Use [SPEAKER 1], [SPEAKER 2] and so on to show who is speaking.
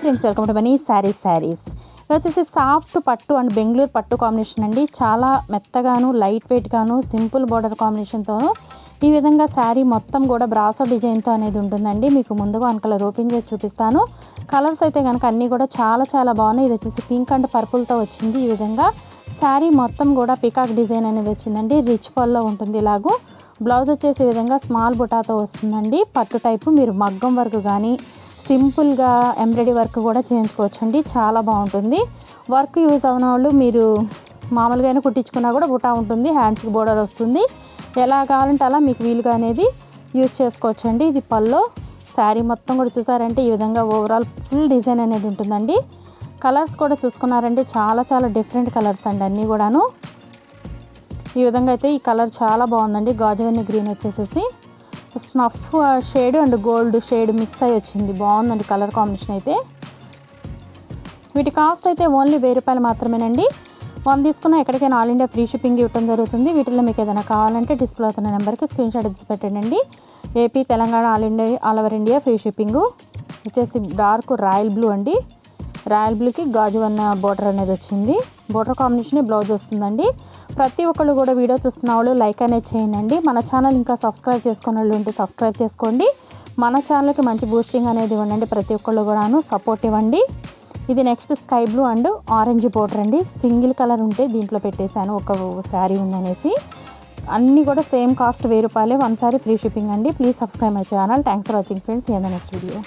[SPEAKER 1] Friends welcome to money saris. Saris వచ్చేసి soft పట్టు and Bengaluru పట్టు కాంబినేషన్ అండి. చాలా మెత్తగాను లైట్ వెయిట్గాను సింపుల్ బార్డర్ కాంబినేషన్తోను ఈ విధంగా శారీ మొత్తం కూడా బ్రాసో డిజైన్తో అనేది ఉంటుందండి. మీకు ముందుగా వన్ కలర్ ఓపెన్ చేసి చూపిస్తాను. కలర్స్ అయితే కనుక అన్నీ కూడా చాలా చాలా బాగున్నాయి. ఇది వచ్చేసి పింక్ అండ్ పర్పుల్తో వచ్చింది ఈ విధంగా. శారీ మొత్తం కూడా పికాక్ డిజైన్ అనేది వచ్చిందండి. రిచ్ పల్లో ఉంటుంది ఇలాగూ. బ్లౌజ్ వచ్చేసే విధంగా స్మాల్ బుటాతో వస్తుందండి. పట్టు టైపు మీరు మగ్గం వర్క్ కానీ సింపుల్గా ఎంబ్రాయిడరీ వర్క్ కూడా చేయించుకోవచ్చండి. చాలా బాగుంటుంది. వర్క్ యూజ్ అవన వాళ్ళు మీరు మామూలుగానే కుట్టించుకున్నా కూడా బుటా ఉంటుంది హ్యాండ్స్కి బోర్డర్ వస్తుంది. ఎలా కావాలంటే అలా మీకు వీలుగా అనేది యూజ్ చేసుకోవచ్చండి. ఇది పల్లో శారీ మొత్తం కూడా చూసారంటే ఈ విధంగా ఓవరాల్ ఫుల్ డిజైన్ అనేది ఉంటుందండి. కలర్స్ కూడా చూసుకున్నారంటే చాలా చాలా డిఫరెంట్ కలర్స్ అండి అన్నీ కూడాను. ఈ విధంగా అయితే ఈ కలర్ చాలా బాగుందండి. గాజువన్నీ గ్రీన్ వచ్చేసేసి. Snuff shade and gold shade mix అయ్యి వచ్చింది. బాగుందండి కలర్ కాంబినేషన్ అయితే. వీటి కాస్ట్ అయితే ఓన్లీ వెయ్యి రూపాయలు మాత్రమేనండి. వన్ తీసుకున్న ఎక్కడికైనా ఆల్ ఇండియా ఫ్రీ షిప్పింగ్ ఇవ్వడం జరుగుతుంది. వీటిలో మీకు ఏదైనా కావాలంటే డిస్ప్లే అవుతున్న నెంబర్కి స్క్రీన్ షాట్ తీసి పెట్టండి. AP Telangana all India all over India free shipping. వచ్చేసి డార్క్ రాయల్ బ్లూ అండి. రాయల్ బ్లూకి గాజు అన్న బోర్డర్ అనేది వచ్చింది. బోర్డర్ కాంబినేషన్ బ్లౌజ్ వస్తుందండి. ప్రతి ఒక్కళ్ళు కూడా వీడియో చూస్తున్న వాళ్ళు లైక్ అనేది చేయండి. మన ఛానల్ ఇంకా సబ్స్క్రైబ్ చేసుకున్న వాళ్ళు ఉంటే సబ్స్క్రైబ్ చేసుకోండి. మన ఛానల్కి మంచి బూస్టింగ్ అనేది ఇవ్వండి ప్రతి ఒక్కళ్ళు కూడాను. సపోర్ట్ ఇవ్వండి. ఇది next sky blue and orange border అండి. సింగిల్ కలర్ ఉంటే దీంట్లో పెట్టేశాను. ఒక శారీ ఉందనేసి. అన్నీ కూడా సేమ్ కాస్ట్ వెయ్యి రూపాయలే. వన్ సారీ ఫ్రీ షిప్పింగ్ అండి. Please subscribe my channel thanks for watching friends ఏదైనా నెక్స్ట్ వీడియో